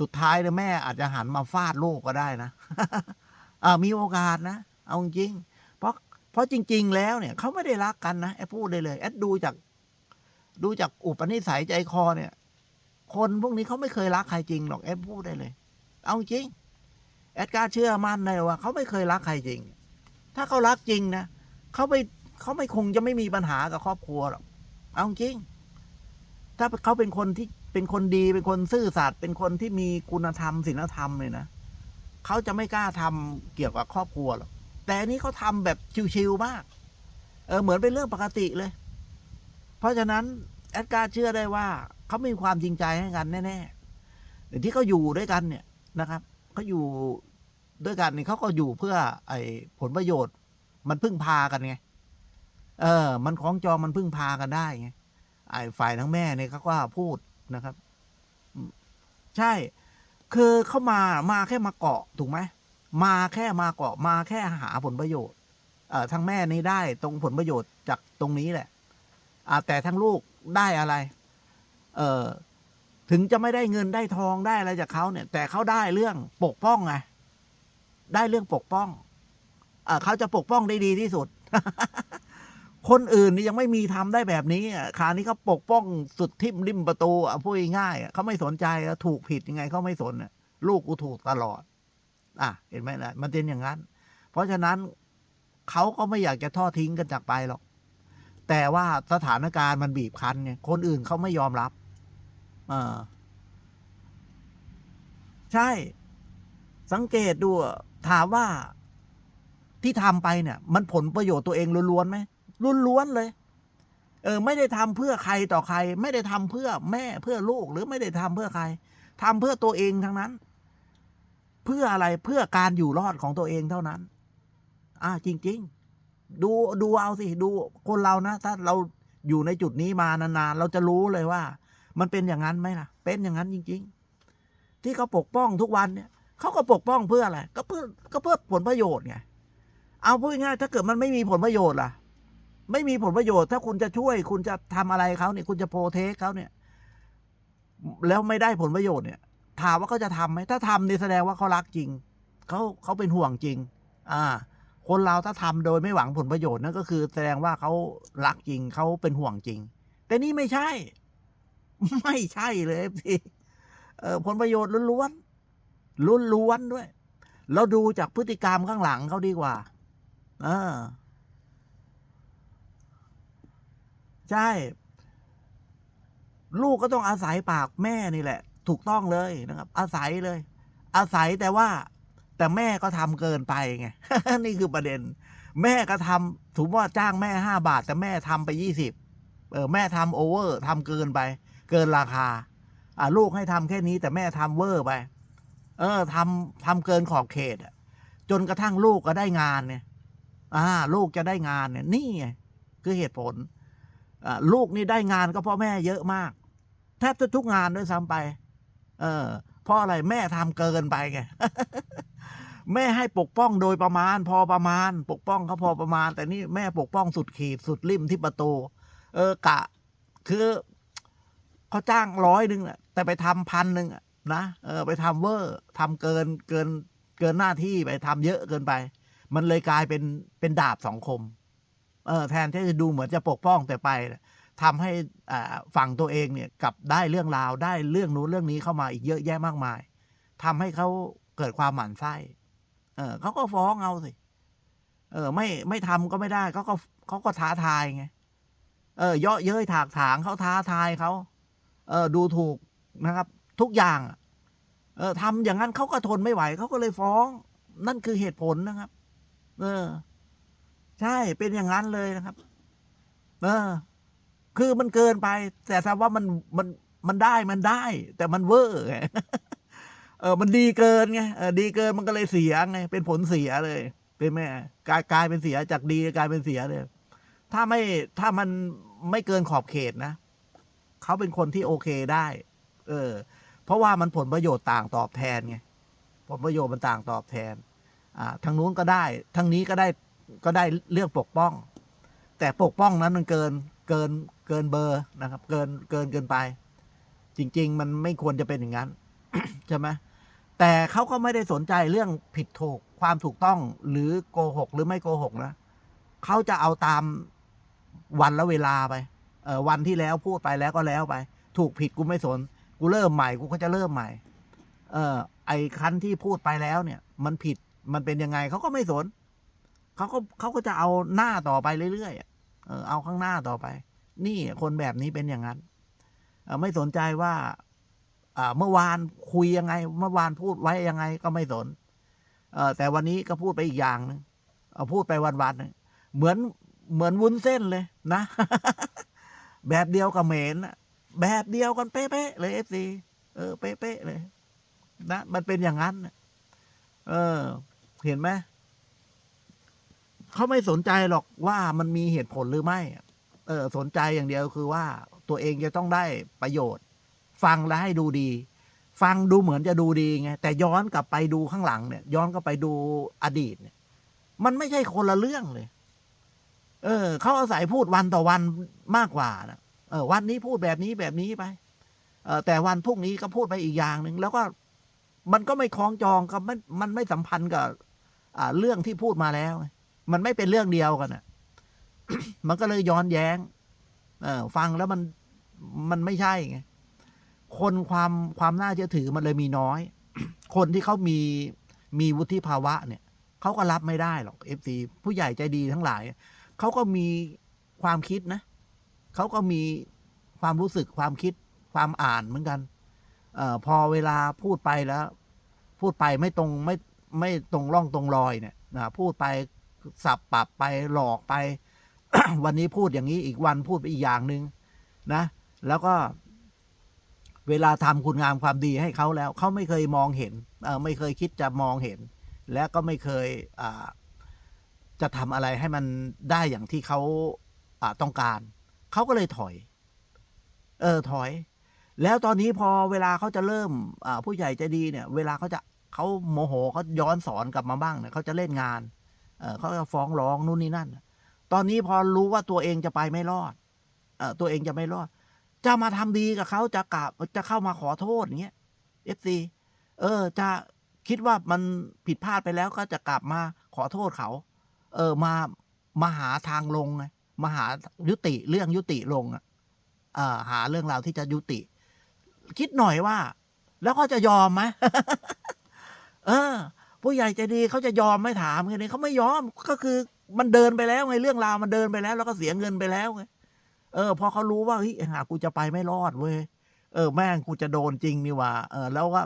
สุดท้ายเนี่ยแม่อาจจะหันมาฟาดลูกก็ได้นะอ่ามีโอกาสนะ เอาจริง เพราะเพราะจริง ๆ แล้วเนี่ยเขาไม่ได้รักกันนะแอดพูดได้เลยแอดดูจาก ดูจากอุปนิสัยใจคอเนี่ย คนพวกนี้เขาไม่เคยรักใครจริงหรอกแอดพูดได้เลย เอาจริง แอดกล้าเชื่อมั่นเลยว่าเขาไม่เคยรักใครจริง ถ้าเขารักจริงนะเขาไม่เขาไม่คงจะไม่มีปัญหากับครอบครัวหรอกเอาจริง ถ้าเขาเป็นคนที่เป็นคนดีเป็นคนซื่อสัตย์เป็นคนที่มีคุณธรรมศีลธรรมเลยนะเขาจะไม่กล้าทำเกี่ยวกับครอบครัวหรอกแต่นี้เขาทำแบบชิวๆมาก เออเหมือนเป็นเรื่องปกติเลย เพราะฉะนั้นแอดการ์เชื่อได้ว่าเขามีความจริงใจให้กันแน่ๆแต่ที่เขาอยู่ด้วยกันเนี่ยนะครับเขาอยู่ด้วยกันเนี่ยเขาก็อยู่เพื่อ ไอ้ผลประโยชน์ มันพึ่งพากันไงเออ มันของจอมันพึ่งพากันได้ไงไอ้ฝ่ายทั้งแม่เนี่ยเขาก็พูด นะครับ ใช่ คือเขามามาแค่มาเกาะถูกไหมมาแค่มาเกาะมาแค่หาผลประโยชน์ เอ่อทั้งแม่นี่ได้ตรงผลประโยชน์จากตรงนี้แหละอ่าแต่ทั้งลูกได้อะไร เอ่อถึงจะไม่ได้เงินได้ทองได้อะไรจากเขาเนี่ย แต่เขาได้เรื่องปกป้องไงได้เรื่องปกป้องอ่าเขาจะปกป้องได้ดีที่สุด คนอื่นนี่ยังไม่มีทำได้แบบนี้อะคราวนี้เขาปกป้องสุดทิ่มริมประตูอะพูดง่ายอะเขาไม่สนใจถูกผิดยังไงเขาไม่สนอะลูกกูถูกตลอด อะ เห็นไหมล่ะมันเป็นอย่างนั้น เพราะฉะนั้นเขาก็ไม่อยากจะทอดทิ้งกันจากไปหรอก แต่ว่าสถานการณ์มันบีบคั้นไงคนอื่นเขาไม่ยอมรับเออใช่ สังเกตดูถามว่าที่ทำไปเนี่ย มันผลประโยชน์ตัวเองล้วนๆไหม ล้วนๆเลย เออ ไม่ได้ทำเพื่อใครต่อใคร ไม่ได้ทำเพื่อแม่เพื่อลูกหรือไม่ได้ทำเพื่อใครทำเพื่อตัวเองทั้งนั้น เพื่ออะไรเพื่อการอยู่รอดของตัวเองเท่านั้น อ่า จริง ๆ ดูดูเอาสิดูคนเรานะ ถ้าเราอยู่ในจุดนี้มานานๆ เราจะรู้เลยว่า มันเป็นอย่างนั้นไหมล่ะ เป็นอย่างนั้นจริง ๆ ที่เขาปกป้องทุกวันเนี่ยเขาก็ปกป้องเพื่ออะไร ก็เพื่อก็เพื่อผลประโยชน์ไง เอาพูดง่ายถ้าเกิดมันไม่มีผลประโยชน์ล่ะ ไม่มีผลประโยชน์ ถ้าคุณจะช่วย คุณจะทำอะไรเขาเนี่ย คุณจะโปรเทคเขาเนี่ย แล้วไม่ได้ผลประโยชน์เนี่ย ถามว่าเขาจะทำไหมถ้าทำนี่แสดงว่าเขารักจริงเขาเขาเป็นห่วงจริง อ่า คนเราถ้าทำโดยไม่หวังผลประโยชน์นั่นก็คือ แสดงว่าเขารักจริงเขาเป็นห่วงจริง แต่นี่ไม่ใช่ ไม่ใช่เลยพี่เออผลประโยชน์ล้วนๆล้วนๆด้วยเราดูจากพฤติกรรมข้างหลังเขาดีกว่า เออ ใช่ ลูกก็ต้องอาศัยปากแม่นี่แหละ ถูกต้องเลยนะครับ อาศัยเลย อาศัยแต่ว่า แต่แม่ก็ทำเกินไปไงนี่คือประเด็น แม่ก็ทำถือว่าจ้างแม่ห้าบาท แต่แม่ทำไปยี่สิบเออแม่ทำโอเวอร์ทำเกินไป เกินราคา อ่าลูกให้ทำแค่นี้ แต่แม่ทำเวอร์ไป เออทำทำเกินขอบเขตอะจนกระทั่งลูกก็ได้งานเนี่ย อ่า ลูกจะได้งานเนี่ย นี่ไงคือเหตุผล ลูกนี่ได้งานก็พราะแม่เยอะมากแทบจะทุกงานด้วยซ้ำไป เออเพราะอะไรแม่ทำเกินไปไงแม่ให้ปกป้องโดยประมาณ พอประมาณ ปกป้องเขาพอประมาณ แต่นี่แม่ปกป้องสุดขีดสุดริมที่ประตู เออกะ คือเขาจ้างร้อยหนึ่งแต่ไปทำพันหนึ่งนะเออ ไปทำเวอร์ทำเกินเกินเกินหน้าที่ไปทำเยอะเกินไป มันเลยกลายเป็นเป็นดาบสองคม เออแทนที่จะดูเหมือนจะปกป้องแต่ไปทำให้ฝั่งตัวเองเนี่ยกลับได้เรื่องราวได้เรื่องนู้นเรื่องนี้เข้ามาอีกเยอะแยะมากมายทำให้เขาเกิดความหมั่นไส้เออเขาก็ฟ้องเอาสิเออ ไม่ไม่ทำก็ไม่ได้เขาก็เขาก็ท้าทายไงเออ เยาะเย้ยถากถางเขาท้าทายเขาเออ ดูถูกนะครับ ทุกอย่าง เออทำอย่างนั้นเขาก็ทนไม่ไหวเขาก็เลยฟ้อง นั่นคือเหตุผลนะครับ เออ ใช่เป็นอย่างนั้นเลยนะครับ เออ คือมันเกินไป แต่ถ้าว่ามันมันมันได้มันได้ แต่มันเวอร์ไงเออ มันดีเกินไงเออดีเกินมันก็เลยเสียไง เป็นผลเสียเลย เป็นไหมกลายกลายเป็นเสียจากดีกลายเป็นเสียเลย ถ้าไม่ถ้ามันไม่เกินขอบเขตนะเขาเป็นคนที่โอเคได้ เออ เพราะว่ามันผลประโยชน์ต่างตอบแทนไงผลประโยชน์มันต่างตอบแทน อ่าทางนู้นก็ได้ทางนี้ก็ได้ ก็ได้เรื่องปกป้อง แต่ปกป้องนั้นมันเกินเกินเกินเบอร์นะครับ เกินเกินเกินไป จริง ๆ มันไม่ควรจะเป็นอย่างนั้นใช่ไหมแต่เขาก็ไม่ได้สนใจเรื่องผิดถูกความถูกต้องหรือโกหกหรือไม่โกหกนะเขาจะเอาตามวันและเวลาไปเออวันที่แล้วพูดไปแล้วก็แล้วไป ถูกผิดกูไม่สน กูเริ่มใหม่กูก็จะเริ่มใหม่ เออไอ้คันที่พูดไปแล้วเนี่ย มันผิดมันเป็นยังไงเขาก็ไม่สน เขาก็เขาก็จะเอาหน้าต่อไปเรื่อยๆเออเอาข้างหน้าต่อไป นี่คนแบบนี้เป็นอย่างนั้นเออไม่สนใจว่าเมื่อวานคุยยังไง เมื่อวานพูดไว้ยังไงก็ไม่สนเอแต่วันนี้ก็พูดไปอีกอย่างนึงเอาพูดไปวันๆนึงเหมือนเหมือนวุ้นเส้นเลยนะ แบบเดียวกับเหมนน่ะแบบเดียวกันเป๊ะๆเลยเอฟซีเออเป๊ะๆเลย นะ มันเป็นอย่างนั้นเออ เห็นไหม เขาไม่สนใจหรอกว่ามันมีเหตุผลหรือไม่ เออสนใจอย่างเดียวคือว่าตัวเองจะต้องได้ประโยชน์ ฟังแล้วให้ดูดี ฟังดูเหมือนจะดูดีไงแต่ย้อนกลับไปดูข้างหลังเนี่ย ย้อนกลับไปดูอดีตเนี่ย มันไม่ใช่คนละเรื่องเลย เออเขาอาศัยพูดวันต่อวันมากกว่านะเออ วันนี้พูดแบบนี้แบบนี้ไป เออแต่วันพรุ่งนี้ก็พูดไปอีกอย่างหนึ่งแล้วก็มันก็ไม่คล้องจองกับมันมันไม่สัมพันธ์กับ อ่าเรื่องที่พูดมาแล้วไง มันไม่เป็นเรื่องเดียวกันอะ มันก็เลยย้อนแย้ง เออฟังแล้วมันมันไม่ใช่ไงคนความความน่าเชื่อถือมันเลยมีน้อย คนที่เขามีมีวุฒิภาวะเนี่ยเขาก็รับไม่ได้หรอกเอฟซีผู้ใหญ่ใจดีทั้งหลายเขาก็มีความคิดนะเขาก็มีความรู้สึกความคิดความอ่านเหมือนกันเอ่อพอเวลาพูดไปแล้ว พูดไปไม่ตรงไม่ไม่ตรงร่องตรงรอยเนี่ยนะพูดไป สับปรับไปหลอกไป วันนี้พูดอย่างนี้อีกวันพูดไปอีกอย่างหนึ่งนะ แล้วก็ เวลาทำคุณงามความดีให้เขาแล้ว เขาไม่เคยมองเห็นไม่เคยคิดจะมองเห็น และก็ไม่เคยจะทำอะไรให้มันได้อย่างที่เขาต้องการ เขาก็เลยถอย เออถอย แล้วตอนนี้พอเวลาเขาจะเริ่มผู้ใหญ่ใจดีเนี่ย เวลาเขาจะเขาโมโหเขาย้อนสอนกลับมาบ้างเนี่ยเขาจะเล่นงาน เขาจะฟ้องร้องนู่นนี่นั่น ตอนนี้พอรู้ว่าตัวเองจะไปไม่รอดเออตัวเองจะไม่รอด จะมาทำดีกับเขาจะกลับจะเข้ามาขอโทษอย่างเงี้ยเอฟซีเออ จะคิดว่ามันผิดพลาดไปแล้วก็จะกลับมาขอโทษเขา เออ มามาหาทางลงไงมาหายุติเรื่องยุติลงอะเออหาเรื่องราวที่จะยุติ คิดหน่อยว่า แล้วเขาจะยอมไหมเออ ผู้ใหญ่ใจดีเขาจะยอมไม่ถามแค่นี้เขาไม่ยอมก็คือมันเดินไปแล้วไงเรื่องราวมันเดินไปแล้ว แล้วก็เสียเงินไปแล้วไงเออพอเขารู้ว่าเฮ้ยหากูจะไปไม่รอดเว้ยเออ แม่งกูจะโดนจริงนี่ว่าเออ แล้วก็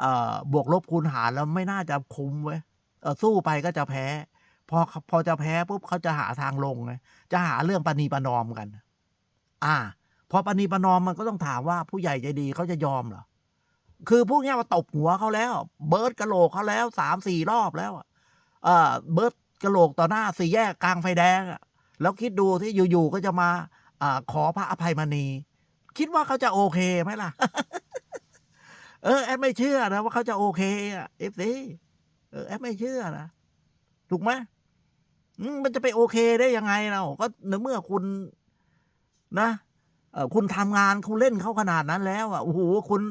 เออบวกลบคูณหารแล้วไม่น่าจะคุ้มเว้ยเออสู้ไปก็จะแพ้ พอพอจะแพ้ปุ๊บเขาจะหาทางลงไงจะหาเรื่องปณีประนอมกัน อ่า พอปณีประนอมมันก็ต้องถามว่าผู้ใหญ่ใจดีเขาจะยอมเหรอ คือพวกเนี้ยมาตบหัวเขาแล้ว เบิร์ดกระโหลกเขาแล้วสามสี่รอบแล้วเออเบิร์ดกระโหลกต่อหน้าสี่แยกกลางไฟแดงแล้วคิดดูที่อยู่ๆก็จะมาอ่ขอพระอภัยมณี คิดว่าเขาจะโอเคไหมล่ะ เออแอดไม่เชื่อนะว่าเขาจะโอเคอะเอฟซีเออแอดไม่เชื่อนะถูกไหมมันจะไปโอเคได้ยังไงเราก็ในเมื่อคุณนะเออคุณทำงานคุณเล่นเขาขนาดนั้นแล้วอะโอ้โหคุณ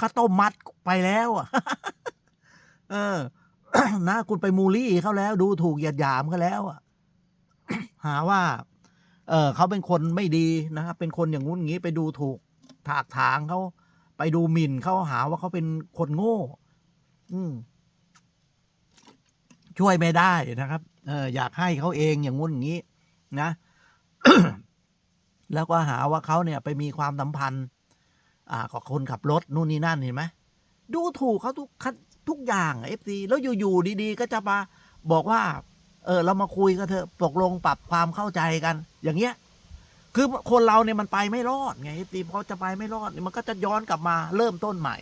ข้าวต้มมัดไปแล้วอะเออนะคุณไปมูลี่เขาแล้ว ดูถูกเหยียดหยามเขาแล้วอะหาว่า เออเขาเป็นคนไม่ดีนะครับ เป็นคนอย่างงู้นอย่างนี้ไปดูถูกถากถางเขาไปดูหมิ่นเขาหาว่าเขาเป็นคนโง่ อืม ช่วยไม่ได้นะครับ เอออยากให้เขาเองอย่างงู้นอย่างนี้ นะแล้วก็หาว่าเขาเนี่ย ไปมีความสัมพันธ์ อ่ากับคนขับรถนู่นนี่นั่นเห็นไหมดูถูกเขาทุกทุกอย่างเอฟซีแล้วอยู่ๆดีๆ ก็จะมาบอกว่า เออเรามาคุยกันเถอะตกลงปรับความเข้าใจกัน อย่างเงี้ย คือคนเราเนี่ยมันไปไม่รอดไงเอฟซีพอจะไปไม่รอดมันก็จะย้อนกลับมาเริ่มต้นใหม่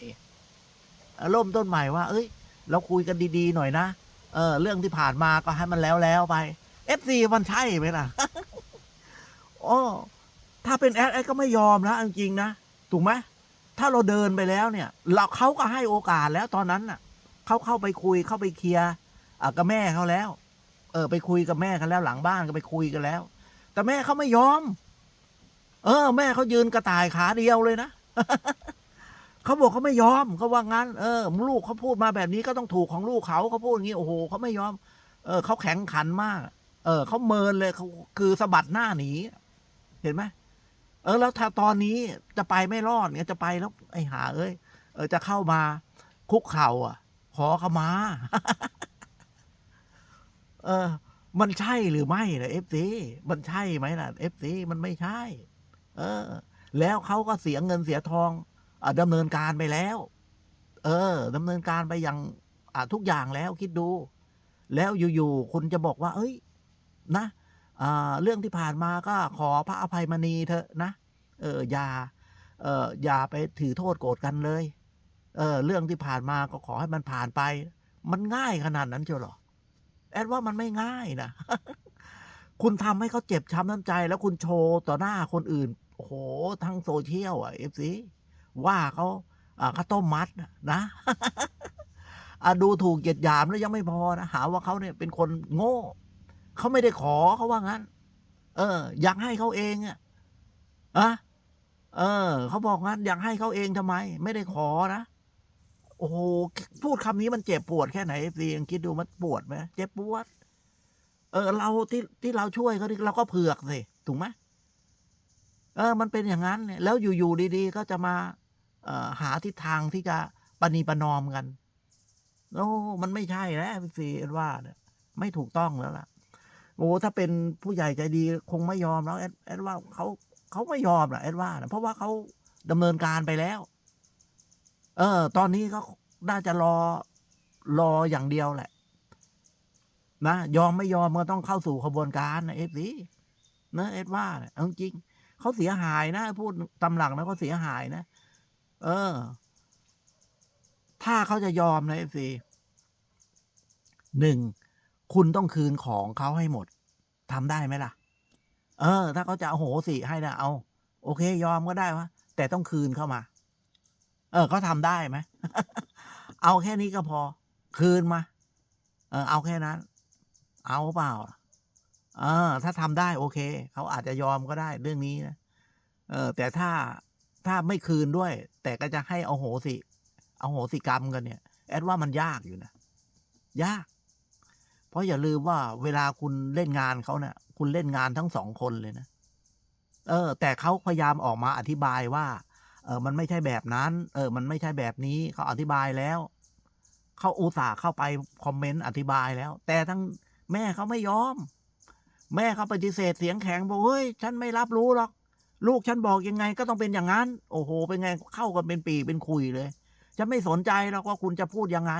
เริ่มต้นใหม่ว่า เอ้ย เราคุยกันดีๆหน่อยนะเออเรื่องที่ผ่านมาก็ให้มันแล้วแล้วไปเอฟซีมันใช่ไหมล่ะโอ้ถ้าเป็นแอดแอดก็ไม่ยอมนะจริงๆนะถูกไหม ถ้าเราเดินไปแล้วเนี่ย เราเขาก็ให้โอกาสแล้วตอนนั้นน่ะเขาเข้าไปคุยเข้าไปเคลียร์อะกับแม่เขาแล้ว เออ ไปคุยกับแม่เขาแล้วหลังบ้านก็ไปคุยกันแล้ว แต่แม่เขาไม่ยอม เออ แม่เขายืนกระต่ายขาเดียวเลยนะเขาบอกเขาไม่ยอมเขาว่างั้น เออลูกเขาพูดมาแบบนี้ก็ต้องถูกของลูกเขาเขาพูดอย่างนี้โอ้โหเขาไม่ยอม เออเขาแข็งขันมาก เออเขาเมินเลยเขาคือสะบัดหน้าหนีเห็นไหม เออแล้วถ้าตอนนี้จะไปไม่รอดเนี่ยจะไปแล้วไอ้หาเอ้ยเออจะเข้ามาคุกเข่าอะ ขอขมา เออ มันใช่หรือไม่ล่ะเอฟซีมันใช่ไหมล่ะเอฟซีมันไม่ใช่ เออ แล้วเขาก็เสียเงินเสียทองอะดำเนินการไปแล้ว เออดำเนินการไปอย่างอะทุกอย่างแล้วคิดดู แล้วอยู่ๆคุณจะบอกว่า เอ้ย นะ เรื่องที่ผ่านมาก็ขอพระอภัยมณีเถอะนะ เอออย่าเอออย่าไปถือโทษโกรธกันเลย เออเรื่องที่ผ่านมาก็ขอให้มันผ่านไป มันง่ายขนาดนั้นเชียวหรอ แอดว่ามันไม่ง่ายนะ คุณทำให้เขาเจ็บช้ำน้ำใจ แล้วคุณโชว์ต่อหน้าคนอื่น โอ้โห ทั้งโซเชียลอะเอฟซีว่าเขาอ่าข้าวต้มมัดนะนะอะดูถูกเหยียดหยามแล้วยังไม่พอนะ หาว่าเขาเนี่ยเป็นคนโง่ เขาไม่ได้ขอเขาว่างั้น เออ อยากให้เขาเองอะอะเออเขาบอกงั้นอยากให้เขาเองทำไม ไม่ได้ขอนะโอ้โหพูดคำนี้มันเจ็บปวดแค่ไหนเอฟซียังคิดดูมันปวดไหมเจ็บปวด เออ เราที่ที่เราช่วยเขาเราก็เผือกสิถูกไหมเออ มันเป็นอย่างนั้นเนี่ยแล้วอยู่ๆดีๆ ก็จะมาเออหาทิศทางที่จะปณีประนอมกันโอ้มันไม่ใช่แล้วพี่ซีเอ็ดว่าเนี่ยไม่ถูกต้องแล้วล่ะ โอ้ถ้าเป็นผู้ใหญ่ใจดีคงไม่ยอมแล้วแอดแอดว่าเขาเขาไม่ยอมหรอกแอดว่านะเพราะว่าเขาดำเนินการไปแล้ว เออ ตอนนี้ก็น่าจะรอรออย่างเดียวแหละ นะยอมไม่ยอมก็ต้องเข้าสู่ขบวนการนะเอฟซีนะเอดว่าเนี่ยเอาจริงเขาเสียหายนะ พูดตำหลังนะเขาเสียหายนะ เออ ถ้าเขาจะยอมนะเอฟซีหนึ่ง คุณต้องคืนของเขาให้หมดทำได้ไหมล่ะ เออ ถ้าเขาจะเอาโหสิให้นะเอา โอเค ยอมก็ได้วะแต่ต้องคืนเข้ามา เออเขาทำได้ไหมเอาแค่นี้ก็พอ คืนมา เออ เอาแค่นั้น เอาเปล่าเออ ถ้าทำได้โอเคเขาอาจจะยอมก็ได้เรื่องนี้นะเออ แต่ถ้าถ้าไม่คืนด้วย แต่ก็จะให้เอาโหสิเอาโหสิกรรมกันเนี่ย แอดว่ามันยากอยู่นะ ยาก เพราะอย่าลืมว่าเวลาคุณเล่นงานเขาเนี่ยคุณเล่นงานทั้งสองคนเลยนะ เออ แต่เขาพยายามออกมาอธิบายว่า เออ มันไม่ใช่แบบนั้น เออ มันไม่ใช่แบบนี้เขาอธิบายแล้วเขาอุตส่าห์เข้าไปคอมเมนต์อธิบายแล้ว แต่ทั้งแม่เขาไม่ยอม แม่เขาปฏิเสธเสียงแข็งบอกเฮ้ยฉันไม่รับรู้หรอก ลูกฉันบอกยังไงก็ต้องเป็นอย่างนั้น โอ้โห เป็นไงเข้ากันเป็นปีเป็นคุยเลยฉันไม่สนใจหรอกว่าคุณจะพูดยังไง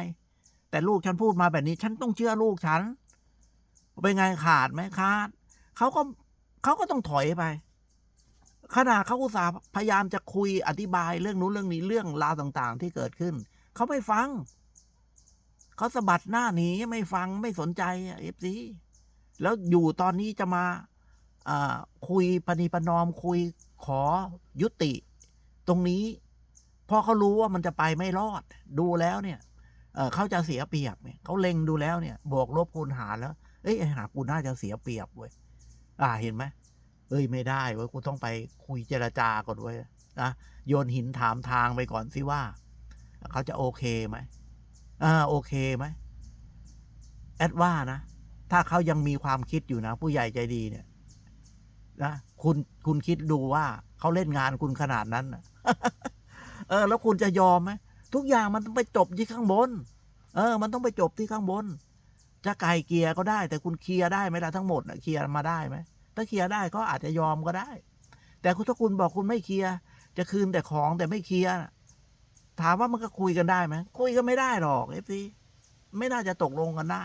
แต่ลูกฉันพูดมาแบบนี้ ฉันต้องเชื่อลูกฉันเป็นไงขาดไหมขาดเขาก็เขาก็ต้องถอยไปขนาดเขาอุตส่าห์พยายามจะคุยอธิบายเรื่องนู้นเรื่องนี้เรื่องราวต่าง ๆ ที่เกิดขึ้น เขาไม่ฟัง เขาสะบัดหน้าหนีไม่ฟังไม่สนใจเอฟซีแล้วอยู่ตอนนี้จะมาคุยปณีปนอมคุยขอยุติ ตรงนี้เพราะเขารู้ว่ามันจะไปไม่รอด ดูแล้วเนี่ย เขาจะเสียเปรียบเนี่ยเขาเล็งดูแล้วเนี่ยบวกลบคูณหารแล้ว เอ้ยหากูน่าจะเสียเปรียบเว้ยอ่าเห็นไหมเอ้ยไม่ได้เว้ยกูต้องไปคุยเจรจาก่อนเว้ยนะโยนหินถามทางไปก่อนสิว่า เขาจะโอเคไหมอ่าโอเคไหมแอดว่านะ ถ้าเขายังมีความคิดอยู่นะ ผู้ใหญ่ใจดีเนี่ยนะคุณคุณคิดดูว่าเขาเล่นงานคุณขนาดนั้นนะเออ แล้วคุณจะยอมไหม ทุกอย่างมันต้องไปจบที่ข้างบน เออ มันต้องไปจบที่ข้างบน จะไกลเกลียก็ได้ แต่คุณเคลียร์ได้ไหมล่ะทั้งหมดเคลียร์มาได้ไหมถ้าเคลียร์ได้ก็อาจจะยอมก็ได้ แต่คุณถ้าคุณบอกคุณไม่เคลียร์จะคืนแต่ของแต่ไม่เคลียร์ถามว่ามันก็คุยกันได้ไหมคุยกันไม่ได้หรอกเอฟซีไม่น่าจะตกลงกันได้